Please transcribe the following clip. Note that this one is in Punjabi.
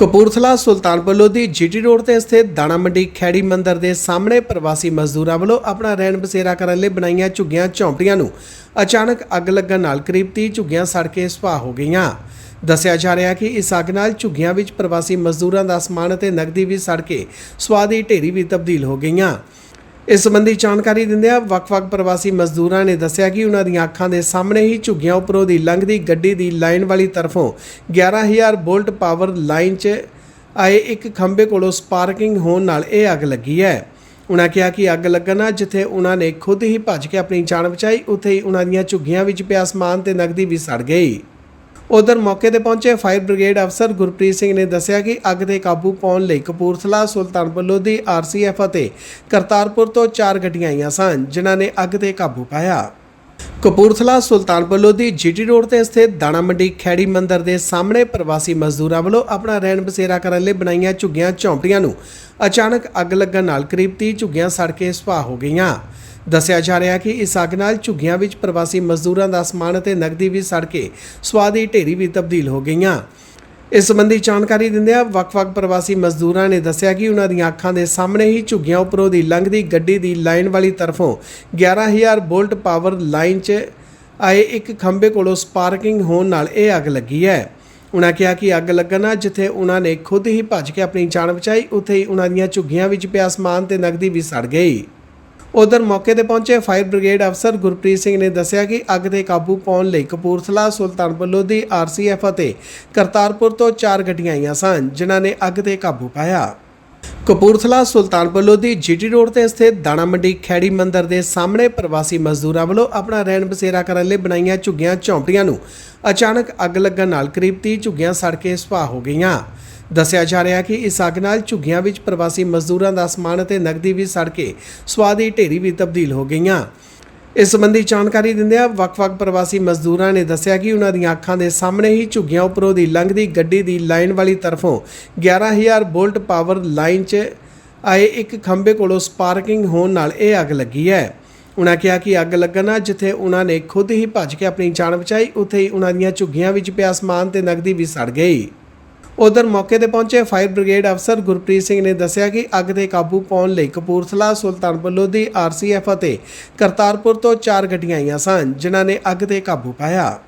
ਕਪੂਰਥਲਾ ਸੁਲਤਾਨਪੁਰ ਲੋਧੀ ਜੀਟੀ ਰੋਡ ਤੇ ਸਥਿਤ ਦਾਣਾ ਮੰਡੀ ਖੈੜੀ ਮੰਦਰ ਦੇ ਸਾਹਮਣੇ ਪ੍ਰਵਾਸੀ ਮਜ਼ਦੂਰਾਂ ਵੱਲੋਂ ਆਪਣਾ ਰਹਿਣ ਬਸੇਰਾ ਕਰਨ ਲਈ ਬਣਾਈਆਂ ਝੁੱਗੀਆਂ ਝੌਂਪੜੀਆਂ ਨੂੰ ਅਚਾਨਕ ਅੱਗ ਲੱਗਣ ਨਾਲ ਕਰੀਬ 30 ਝੁੱਗੀਆਂ ਸੜ ਕੇ ਸੁਆਹ ਹੋ ਗਈਆਂ। ਦੱਸਿਆ ਜਾ ਰਿਹਾ ਕਿ ਇਸ ਅੱਗ ਨਾਲ ਝੁੱਗੀਆਂ ਵਿੱਚ ਪ੍ਰਵਾਸੀ ਮਜ਼ਦੂਰਾਂ ਦਾ ਸਮਾਨ ਅਤੇ ਨਕਦੀ ਵੀ ਸੜ ਕੇ ਸੁਆਹ ਦੀ ਢੇਰੀ ਵੀ ਤਬਦੀਲ ਹੋ ਗਈਆਂ। ਇਸ ਸੰਬੰਧੀ ਜਾਣਕਾਰੀ ਦਿੰਦਿਆਂ ਵੱਖ-ਵੱਖ ਪ੍ਰਵਾਸੀ ਮਜ਼ਦੂਰਾਂ ਨੇ ਦੱਸਿਆ ਕਿ ਉਹਨਾਂ ਦੀਆਂ ਅੱਖਾਂ ਦੇ ਸਾਹਮਣੇ ਹੀ ਝੁੱਗੀਆਂ ਉੱਪਰੋਂ ਦੀ ਲੰਘਦੀ ਗੱਡੀ ਦੀ ਲਾਈਨ ਵਾਲੀ ਤਰਫੋਂ 11000 ਵੋਲਟ ਪਾਵਰ ਲਾਈਨ 'ਚ ਆਏ ਇੱਕ ਖੰਭੇ ਕੋਲੋਂ ਸਪਾਰਕਿੰਗ ਹੋਣ ਨਾਲ ਇਹ ਅੱਗ ਲੱਗੀ ਹੈ। ਉਹਨਾਂ ਕਿਹਾ ਕਿ ਅੱਗ ਲੱਗਣਾ ਜਿੱਥੇ ਉਹਨਾਂ ਨੇ ਖੁਦ ਹੀ ਭੱਜ ਕੇ ਆਪਣੀ ਜਾਨ ਬਚਾਈ, ਉੱਥੇ ਹੀ ਉਹਨਾਂ ਦੀਆਂ ਝੁੱਗੀਆਂ ਵਿੱਚ ਪਿਆ ਸਮਾਨ ਤੇ ਨਕਦੀ ਵੀ ਸੜ ਗਈ। ਉਧਰ ਮੌਕੇ ਤੇ ਪਹੁੰਚੇ ਫਾਇਰ ਬ੍ਰਿਗੇਡ ਅਫਸਰ ਗੁਰਪ੍ਰੀਤ ਸਿੰਘ ਨੇ ਦੱਸਿਆ ਕਿ ਅੱਗ ਤੇ ਕਾਬੂ ਪਾਉਣ ਲਈ ਕਪੂਰਥਲਾ ਸੁਲਤਾਨਪੁਰ ਲੋਧੀ ਆਰਸੀਐਫ ਅਤੇ ਕਰਤਾਰਪੁਰ ਤੋਂ ਚਾਰ ਗੱਡੀਆਂ ਆਈਆਂ ਸਨ, ਜਿਨ੍ਹਾਂ ਨੇ ਅੱਗ ਤੇ ਕਾਬੂ ਪਾਇਆ। ਕਪੂਰਥਲਾ ਸੁਲਤਾਨਪੁਰ ਲੋਧੀ ਜੀਟੀ ਰੋਡ ਤੇ ਸਥਿਤ ਦਾਣਾ ਮੰਡੀ ਖੈੜੀ ਮੰਦਰ ਦੇ ਸਾਹਮਣੇ ਪ੍ਰਵਾਸੀ ਮਜ਼ਦੂਰਾਂ ਵੱਲੋਂ ਆਪਣਾ ਰਹਿਣ ਬਸੇਰਾ ਕਰਨ ਲਈ ਬਣਾਈਆਂ ਝੁੱਗੀਆਂ ਝੌਂਪੜੀਆਂ ਨੂੰ ਅਚਾਨਕ ਅੱਗ ਲੱਗਣ ਨਾਲ ਕਰੀਬ 30 ਝੁੱਗੀਆਂ ਸੜ ਕੇ ਸੁਆਹ ਹੋ ਗਈਆਂ। ਦੱਸਿਆ ਜਾ ਰਿਹਾ ਕਿ ਇਸ ਅੱਗ ਨਾਲ ਝੁੱਗੀਆਂ ਵਿੱਚ ਪ੍ਰਵਾਸੀ ਮਜ਼ਦੂਰਾਂ ਦਾ ਸਮਾਨ ਅਤੇ ਨਕਦੀ ਵੀ ਸੜ ਕੇ ਸੁਆਹ ਦੀ ਢੇਰੀ ਵੀ ਤਬਦੀਲ ਹੋ ਗਈਆਂ। ਇਸ ਸੰਬੰਧੀ ਜਾਣਕਾਰੀ ਦਿੰਦਿਆਂ ਵੱਖ-ਵੱਖ ਪ੍ਰਵਾਸੀ ਮਜ਼ਦੂਰਾਂ ਨੇ ਦੱਸਿਆ ਕਿ ਉਹਨਾਂ ਦੀਆਂ ਅੱਖਾਂ ਦੇ ਸਾਹਮਣੇ ਹੀ ਝੁੱਗੀਆਂ ਉੱਪਰੋਂ ਦੀ ਲੰਘਦੀ ਗੱਡੀ ਦੀ ਲਾਈਨ ਵਾਲੀ ਤਰਫੋਂ 11000 ਵੋਲਟ ਪਾਵਰ ਲਾਈਨ 'ਚ ਆਏ ਇੱਕ ਖੰਭੇ ਕੋਲੋਂ ਸਪਾਰਕਿੰਗ ਹੋਣ ਨਾਲ ਇਹ ਅੱਗ ਲੱਗੀ ਹੈ। ਉਹਨਾਂ ਕਿਹਾ ਕਿ ਅੱਗ ਲੱਗਣ ਨਾਲ ਜਿੱਥੇ ਉਹਨਾਂ ਨੇ ਖੁਦ ਹੀ ਭੱਜ ਕੇ ਆਪਣੀ ਜਾਨ ਬਚਾਈ, ਉੱਥੇ ਹੀ ਉਹਨਾਂ ਦੀਆਂ ਝੁੱਗੀਆਂ ਵਿੱਚ ਪਿਆ ਸਮਾਨ ਤੇ ਨਕਦੀ ਵੀ ਸੜ ਗਈ। ਉਧਰ ਮੌਕੇ ਤੇ ਪਹੁੰਚੇ ਫਾਇਰ ਬ੍ਰਿਗੇਡ ਅਫਸਰ ਗੁਰਪ੍ਰੀਤ ਸਿੰਘ ਨੇ ਦੱਸਿਆ ਕਿ ਅੱਗ ਤੇ ਕਾਬੂ ਪਾਉਣ ਲਈ ਕਪੂਰਥਲਾ ਸੁਲਤਾਨਪੁਰ ਲੋਧੀ ਆਰਸੀਐਫ ਅਤੇ ਕਰਤਾਰਪੁਰ ਤੋਂ ਚਾਰ ਗੱਡੀਆਂ ਆਈਆਂ ਸਨ, ਜਿਨ੍ਹਾਂ ਨੇ ਅੱਗ ਤੇ ਕਾਬੂ ਪਾਇਆ। ਕਪੂਰਥਲਾ ਸੁਲਤਾਨਪੁਰ ਲੋਧੀ ਜੀਟੀ ਰੋਡ ਤੇ ਸਥਿਤ ਦਾਣਾ ਮੰਡੀ ਖੈੜੀ ਮੰਦਰ ਦੇ ਸਾਹਮਣੇ ਪ੍ਰਵਾਸੀ ਮਜ਼ਦੂਰਾਂ ਵੱਲੋਂ ਆਪਣਾ ਰਹਿਣ ਬਸੇਰਾ ਕਰਨ ਲਈ ਬਣਾਈਆਂ ਝੁੱਗੀਆਂ ਝੌਂਪੜੀਆਂ ਨੂੰ ਅਚਾਨਕ ਅੱਗ ਲੱਗਣ ਨਾਲ ਕਰੀਬ 30 ਝੁੱਗੀਆਂ ਸੜ ਕੇ ਸੁਆਹ ਹੋ ਗਈਆਂ। ਦੱਸਿਆ ਜਾ ਰਿਹਾ ਕਿ ਇਸ ਅੱਗ ਨਾਲ ਝੁੱਗੀਆਂ ਵਿੱਚ ਪ੍ਰਵਾਸੀ ਮਜ਼ਦੂਰਾਂ ਦਾ ਸਮਾਨ ਅਤੇ ਨਕਦੀ ਵੀ ਸੜ ਕੇ ਸੁਆਹ ਦੀ ਢੇਰੀ ਵੀ ਤਬਦੀਲ ਹੋ ਗਈਆਂ। ਇਸ ਸੰਬੰਧੀ ਜਾਣਕਾਰੀ ਦਿੰਦਿਆਂ ਵੱਖ-ਵੱਖ ਪ੍ਰਵਾਸੀ ਮਜ਼ਦੂਰਾਂ ਨੇ ਦੱਸਿਆ ਕਿ ਉਹਨਾਂ ਦੀਆਂ ਅੱਖਾਂ ਦੇ ਸਾਹਮਣੇ ਹੀ ਝੁੱਗੀਆਂ ਉੱਪਰੋਂ ਦੀ ਲੰਘਦੀ ਗੱਡੀ ਦੀ ਲਾਈਨ ਵਾਲੀ ਤਰਫੋਂ 11000 ਵੋਲਟ ਪਾਵਰ ਲਾਈਨ 'ਚ ਆਏ ਇੱਕ ਖੰਭੇ ਕੋਲੋਂ ਸਪਾਰਕਿੰਗ ਹੋਣ ਨਾਲ ਇਹ ਅੱਗ ਲੱਗੀ ਹੈ। ਉਹਨਾਂ ਕਿਹਾ ਕਿ ਅੱਗ ਲੱਗਣਾ ਜਿੱਥੇ ਉਹਨਾਂ ਨੇ ਖੁਦ ਹੀ ਭੱਜ ਕੇ ਆਪਣੀ ਜਾਨ ਬਚਾਈ, ਉੱਥੇ ਹੀ ਉਹਨਾਂ ਦੀਆਂ ਝੁੱਗੀਆਂ ਵਿੱਚ ਪਿਆ ਸਮਾਨ ਤੇ ਨਕਦੀ ਵੀ ਸੜ ਗਈ। ਉਧਰ ਮੌਕੇ ਤੇ ਪਹੁੰਚੇ ਫਾਇਰ ਬ੍ਰਿਗੇਡ ਅਫਸਰ ਗੁਰਪ੍ਰੀਤ ਸਿੰਘ ਨੇ ਦੱਸਿਆ ਕਿ ਅੱਗ ਤੇ ਕਾਬੂ ਪਾਉਣ ਲਈ ਕਪੂਰਥਲਾ, ਸੁਲਤਾਨਪੁਰ ਲੋਧੀ ਆਰਸੀਐਫ ਅਤੇ ਕਰਤਾਰਪੁਰ ਤੋਂ ਚਾਰ ਗੱਡੀਆਂ ਆਈਆਂ ਸਨ, ਜਿਨ੍ਹਾਂ ਨੇ ਅੱਗ ਤੇ ਕਾਬੂ ਪਾਇਆ।